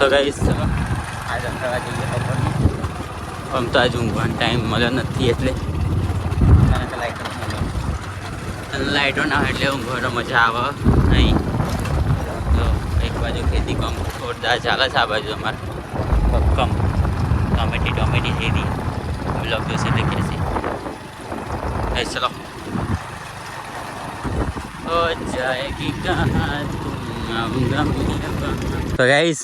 તો ગાઈશ આજે ફરવા આમ તો આજે ઊંઘવાનો ટાઈમ મળ્યો નથી એટલે. લાઇટો ના હોય એટલે ઊંઘવાનો મજા આવે નહીં? તો એક બાજુ ખેતી કમ જોરદાર ચાલે છે આ બાજુ અમારે. કમ ટોમેટી ટોમેટી ખેતી બ્લોક જોશે એટલે કહેશે. ચલો. તો ગાઈસ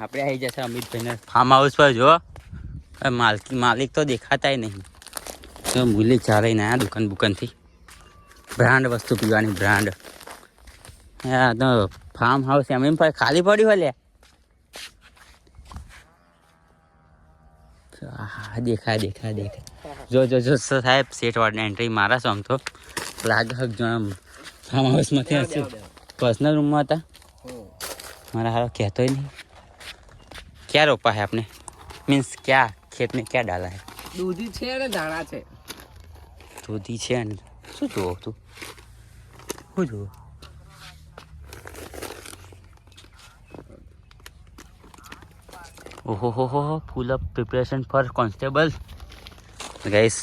આપણે આવી જશે અમિતભાઈને. ફાર્મ હાઉસ પર જો. માલકી માલિક તો દેખાતાય નહીં. તો મૂલી ચાલીને આ દુકાન બુકાનથી. બ્રાન્ડ વસ્તુ પીવાની બ્રાન્ડ. હા તો ફાર્મ હાઉસ એમ એમ ખાલી પડ્યું હોય લે. હા દેખાય દેખાય દેખાય. જો જો જો સાહેબ સેટ વાળને એન્ટ્રી મારા છો આમ તો. લાગે હક જો આમ ફાર્મ હાઉસમાંથી હશે. પર્સનલ રૂમમાં હતા. મારા હારો કહેતોય નહીં. ક્યાં રોપા है आपने मीन्स क्या खेत में क्या डाला है દૂધી છે અને ધાણા છે દૂધી છે ને શું જુઓ તું શું જુઓ ઓહો હો હો full up preparation for constable guys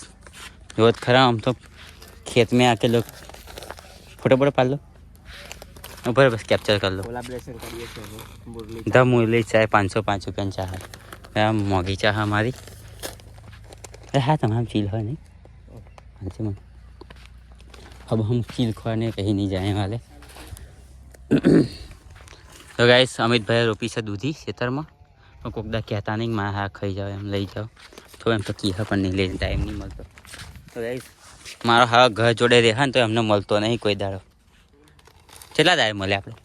जो खरा हम तो खेत में आके लोग फोटो फोटो पाल लो ऊपर बस कैप्चर कर लो કોલાબરેશન કરીએ છીએ અમે મુરલી द मुरली चाय पाँच सौ पाँच रुपये चाह है मोगी चाह हमारी अरे हाँ तमाम चील है नहीं अच्छे मन अब हम चील खोने कहीं नहीं जाने वाले તો ગાઈસ અમિતભાઈ રોપી છે દૂધી ખેતરમાં પણ કોકદા કહેતા નહીં કે મારા હા ખાઈ જાઓ એમ લઈ જાઓ તો એમ તો કીહા પણ નહીં લઈને ટાઈમ નહીં મળતો તો ગાઈસ મારો હા ઘર જોડે રહે ને તો એમને મળતો નહીં કોઈ દાડો કેટલા દાડે મળે આપણે?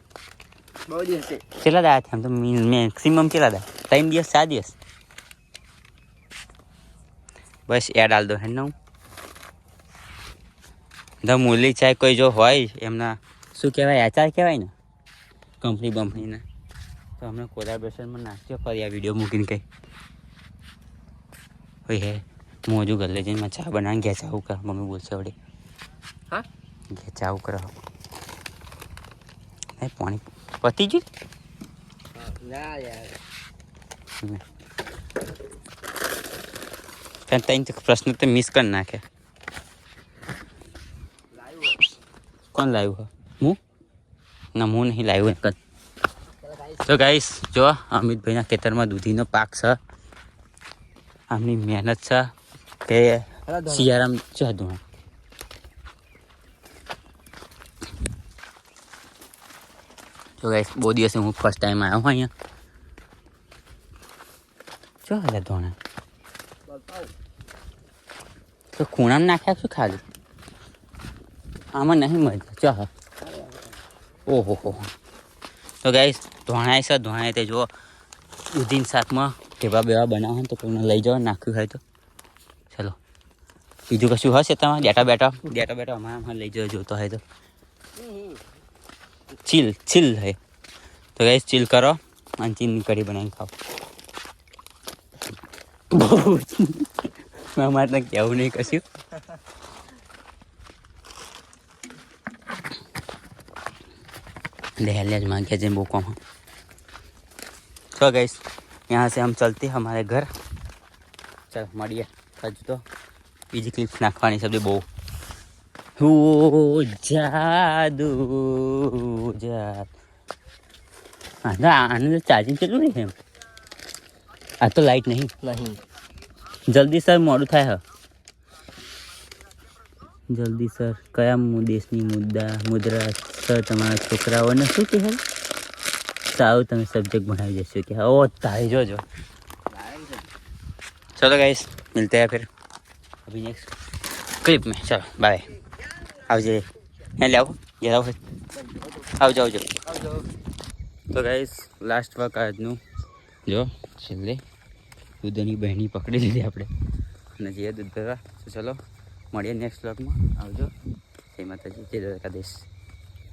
બહુ દિવસ કેટલા દાડા થયા? આમ તો મેક્સિમમ કેટલા દાય? ત્રણ દિવસ ચાર દિવસ? બસ એડ આલ દો હે ને ધ મુરલી ચાય કોઈ જો હોય એમના શું કહેવાય આચાર કહેવાય ને? કંપની બંપનીના. તો હમણાં કોલાબ્રેશનમાં નાખ્યો ફરી આ વીડિયો મૂકીને કંઈ. હોય હે મોજું ગલ્લે જઈને ચા બનાવીને ઘેચાવું કર મમ્મી બોલશે વળી. હા? ઘેચાવું કરો. એ પાણી પતી ગયું? ના યાર. કારણ તઈ તો પ્રશ્ન તો મિસ કરી નાખે. કોણ લાવ્યું હે? ના હું નહીં લાવ્યું એક તો ગાઈશ જો અમિતભાઈના ખેતરમાં દૂધીનો પાક છે. આમની મહેનત છે કે સિયારામ છે તો ગાઈસ બહુ દિવસે હું ફર્સ્ટ ટાઈમ આવ્યો હું અહીંયા. જો હાલે ધોણા? તો ખૂણામાં નાખ્યા શું ખાલી? આમાં નહીં મજા ચાહ ઓહો, હો તો ગાઈસ ધોણાય છે, ધોણાય તે જો ઉદીન શાકમાં ઢેબા બેવા બનાવો તો કોઈને લઈ જાઓ, નાખ્યું હોય તો. ચલો. બીજું કશું હશે તમારે? ડેટા બેટા ડેટા બેટા અમારે લઈ જાઓ, જોતો હોય તો. ચીલ ચીલ હે તો ગાઈસ ચીલ કરો અને ચીલની કઢી બનાવીને ખાઓ બહુ અમારે તો કહેવું નહીં કશું दहलीज मांगे जिन बुकों में तो गई यहाँ से हम चलते हैं हमारे घर चल मरिए हजू तो બીજી ક્લિપ નાખવાની છે બધી બહુ હો જાદુ જાદ હા તો આને ચાર્જિંગ કેટલું નહીં એમ આ તો લાઈટ નહીં નહીં જલ્દી સર મોડું થાય હ જલ્દી સર કયા મુ- દેશની મુદ્દા મુદ્રા સર તમારા છોકરાઓને શું કહે સારું તમે સબ્જેક્ટ ભણાવી દેશો કે ઓ તારી જોજો चलो गाइस मिलते हैं फिर अभी नेक्स्ट क्लिप में चलो बाय આવજે. હે લે આવો ઘેર આવજો આવજો. તો ગાઈસ લાસ્ટ વર્ક આજનું. જો, છેલ્લે દૂધની બહેની પકડી લીધી આપણે. અને જઈએ દૂધ ભરવા તો ચલો, મળીએ નેક્સ્ટ વ્લોગમાં આવજો. જય માતાજી, જય દ્વારકાધીશ.